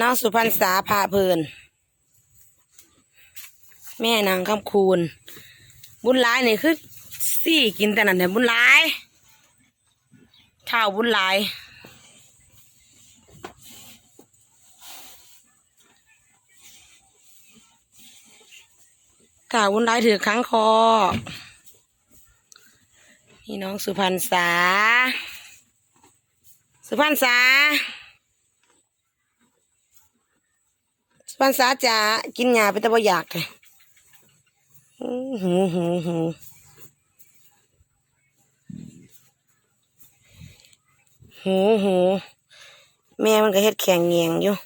น้องสุพรรณษาพาเพลิน แม่นางคำคูณ บุญหลายนี่คือสี่กินแต่นั่นแต่บุญหลายเท่าบุญหลายข่าวบุญหลายถือครั้งคอ นี่น้องสุพรรณษา สุพรรณษา สุพรรณษาจะกินยาไปแต่บ่อยากเลยอื้อหูหูหูหูหูแม่มันก็เฮ็ดแข็งเงียงอยู่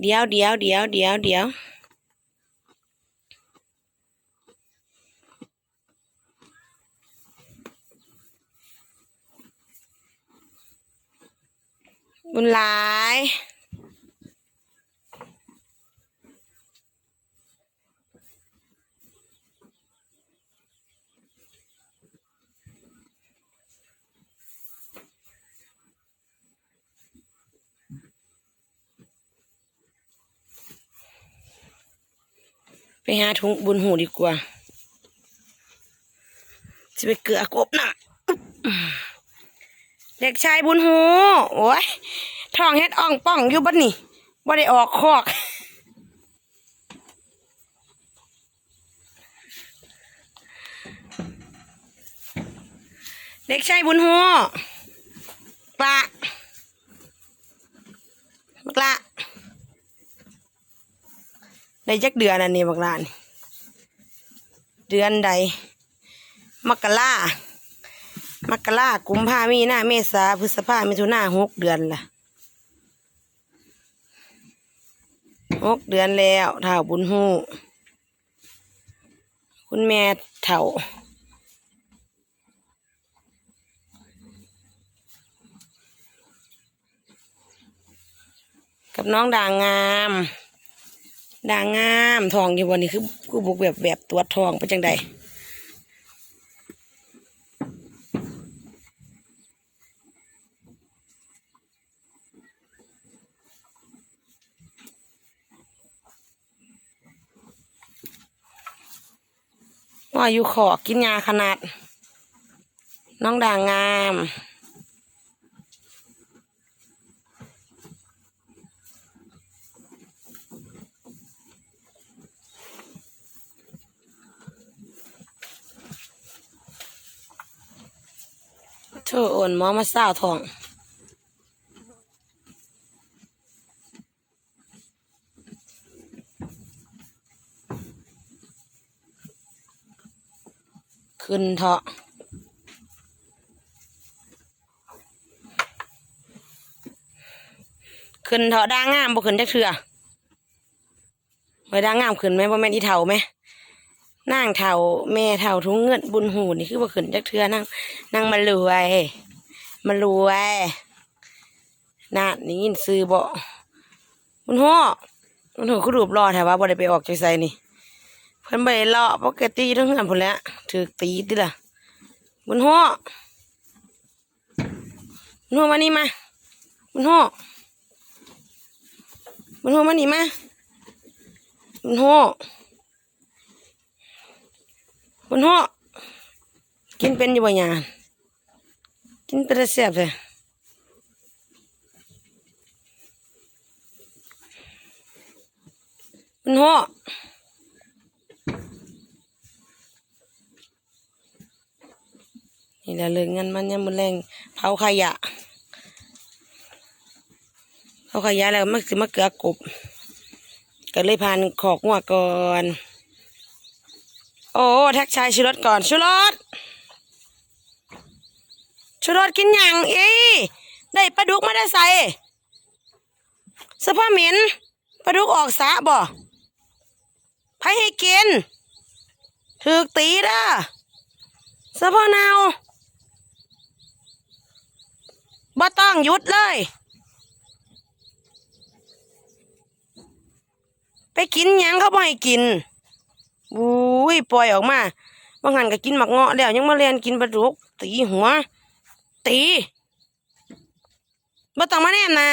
เดี๋ยวเดี๋ยวเดี๋ยวเดี๋ยวเดี๋ยว บุญหลายไปหาถุงบุญหูดีกว่า จะไปเกลือกบน่ะ เด็กชายบุญหู โอ้ย ท้องเฮ็ดอ่องป่องอยู่บัดนี่บ่ได้ออกคอกเด็กชายบุญหูปลาบักละได้จักเดือนอันนี้บักลานเดือนใด มกรามกรากุมภามีนาเมษาพฤษภามิถุนาหกเดือนละ หกเดือนแล้วเท่าบุญหูคุณแม่เท่ากับน้องด่างงาม ด่างงามทองอยู่บนนี้คือคือบุกแบบแบบตัวทองไปจังใด ว่าอยู่ขอกินยาขนาด น้องด่างงามเธอโอนมอมาสาวทอง ขึ้นเถาะขึ้นเถาะด่างงามบ่ขึ้นจักเถื่อไว้ด่างงามขึ้นไหมบ่แม่นอีเท่าไหมนางเท่าแม่เท่าทุงเงินบุญหูนี่คือบ่ขึ้นจักเถื่อนางนางมารวยมารวยน่านี่ยินซื้อบ่บุญหูบุญหูคือรูปรอแถวว่าบ่ได้ไปออกจากไสนี่ เพิ่นบ่ได้เลาะปกติทั้งนั้นพุ่นแหล้วถือตีติล่ะบุญฮู้บุญฮู้มานี่มาบุญฮู้บุญฮู้มานี่มาบุญฮู้บุญฮู้กินเป็นอยู่บ่หยานกินเป็นแต่แซ่บเลยบุญฮู้ นี่แหละเรื่องเงินมันยังมันแรงเผาขยะเผาขยะแล้วมันสิมาเกลือกบก็เลยพานขอกหัวก่อนโอ้แท็กชายชูรสก่อนชูรสชูรสกินยังเอ้ได้ปลาดุกมาได้ใส่สภาพเหม็นปลาดุกออกสาบ่ไผให้กินถือตีเด้อสภาพเนา บ่ต้องหยุดเลย ไปกินยังเขาบ่ให้กินอุ้ยปล่อยออกมาบางหันก็กินหมักเงาะแล้วยังมาเรียนกินปลาดุกตีหัว ตีบ่ต้องมาแนมนะ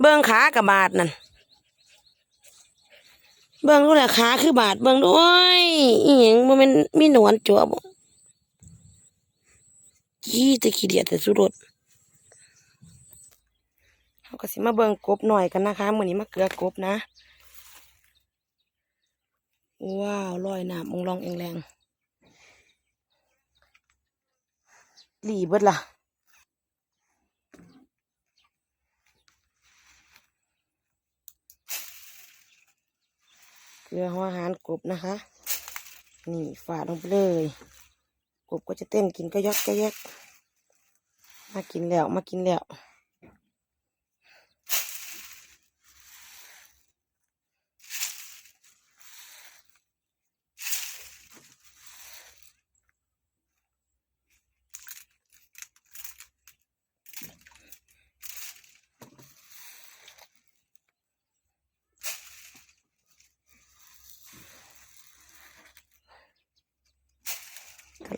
เบิ่งขากับบาดนั่นเบิ่งดูแหละขาคือบาดเบิ่งดูโอ้ยอีหยังบ่แม่นมีหนวลจั่วบ่ขี้ต่ขี้เดียดแต่สุดรส เฮาก็สิมาเบิ่งกบหน่อยกันนะคะมือนี้มาเกลือกบนะ ว้าวลอยหน้ำมองลองเองแรงหลีเบิดล่ะเกลือหัวหารกบนะคะ นี่ฝาดลงไปเลย กบก็จะเต้นกินก็ยอกก็แยกมากินแล้วมากินแล้ว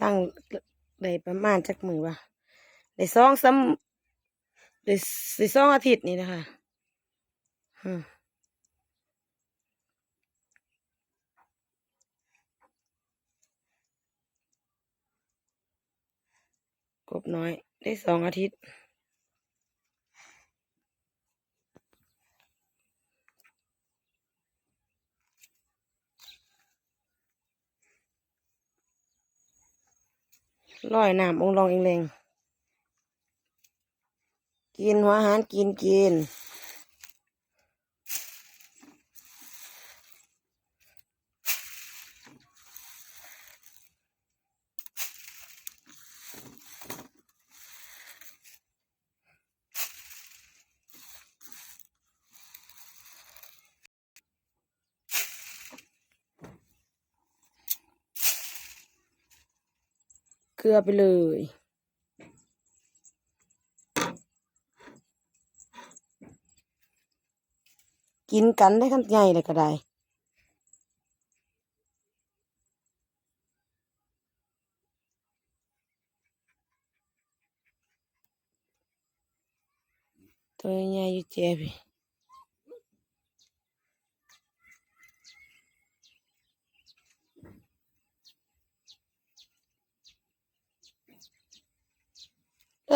กำลังได้ประมาณจักมือว่ะได้สองซ้ำได้ได้สองอาทิตย์นี่นะคะกบน้อย ได้สองอาทิตย์ ลอยน้ำองลองเองแรงกินหัวหารกินกิน ลือไปเลย กินกันได้ขั้นใหญ่เลยก็ได้ตัวใหญ่อยู่เจ็บ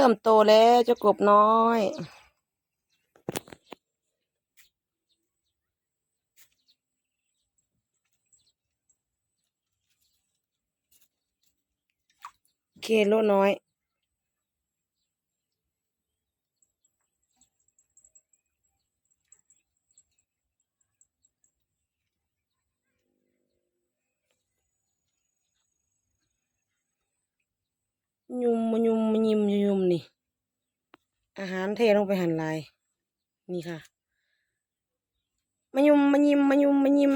ริ่มโตแล้วเจ้ากบน้อย เคโลน้อย ยุมมยุมมยิมยุมนี่ อาหารเทลงไปหั่นลาย นี่ค่ะ มายุมมายิมมายุมมายิม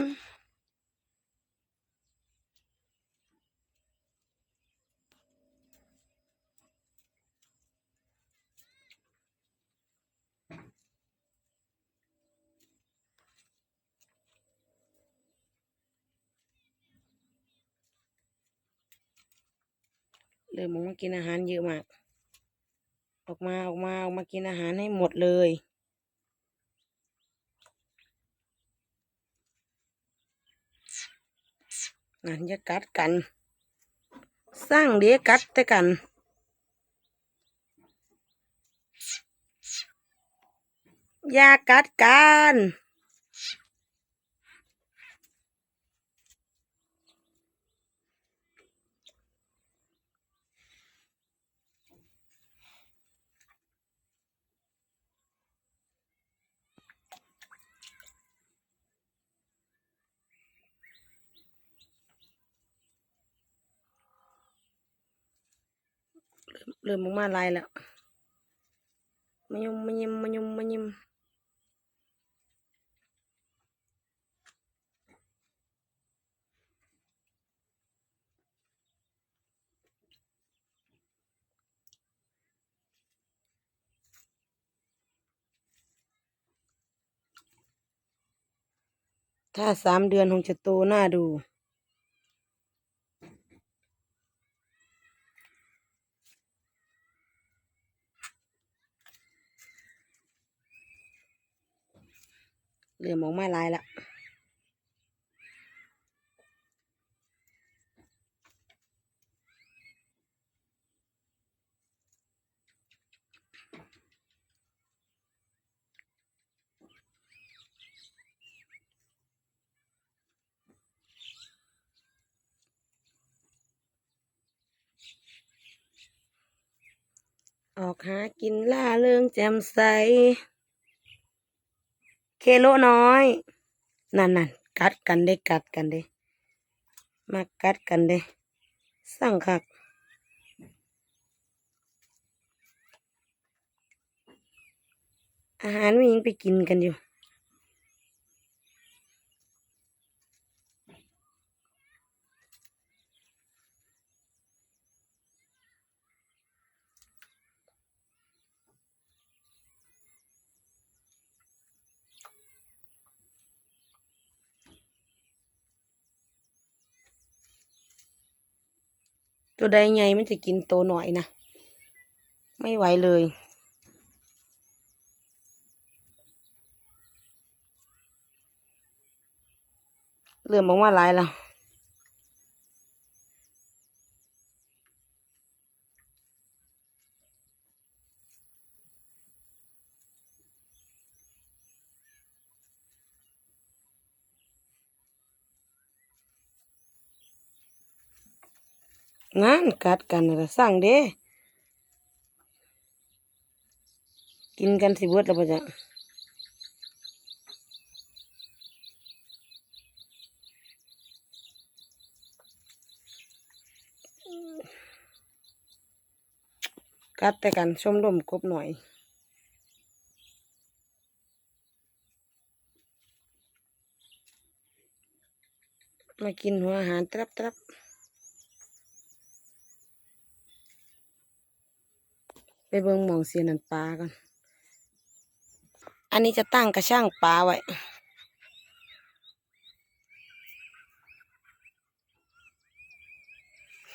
เริ่มออกมากินอาหารเยอะมาก ออกมาออกมาออกมากินอาหารให้หมดเลยนั่นอย่ากัดกัน สร้างเดียกัดแต่กันอย่ากัดกัน เริ่มออกมาลายแล้วมายุมมายิมมายุมมายิมถ้าสามเดือนคงจะโตหน้าดู เริ่มออกมาลายละออกหากินล่าเริงแจ่มใส เคโลน้อย นั่นนั่นกัดกันเด้กัดกันเด้มากัดกันเด้สั่งคักอาหารมิงไปกินกันอยู่ ตัวใดไงมันจะกินโตหน่อยนะ ไม่ไหวเลย เริ่มบอกว่าหลายแล้ว งานกัดกันน่ะล่ะสั่งเด้กินกันสิเบิดแล้วปะจ๊ะกัดแต่กันชมรมกบหน่อยมากินหัวอาหารตรับตรับไป เบิ่งหมองเสียนันปลากัน อันนี้จะตั้งกระช่างปลาไว้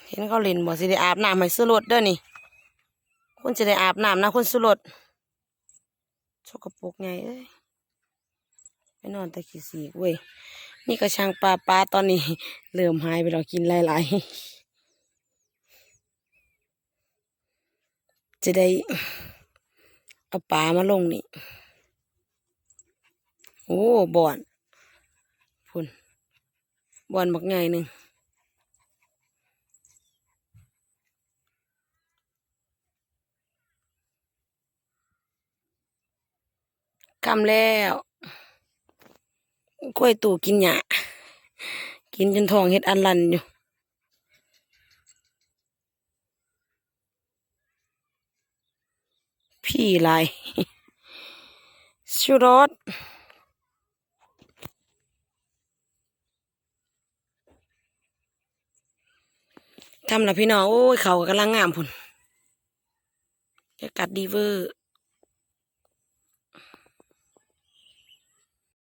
เห็นเขาเล่นบ่สิได้อาบน้ำให้สุรสเด้อนี่คนจะได้อาบน้ำนะคนสุรสสกระโปรกไงเอ้ยไปนอนต่ขี้สีกเว้ยนี่กระช่างปลาปลาตอนนี้เริ่มหายไปแล้วกินหลายๆ จะได้เอาปลามาลงนี่ โอ้บ่อนพุ่นบ่อนบักใหญ่หนึ่งกำแล้วกล้วยตู่กินหยากินจนทองเฮ็ดอันลันอยู่ พี่ลายชูรสทำละพี่น้อง โอ้ย เขาก็กำลังงามพุ่นจะกัดดีเวอร์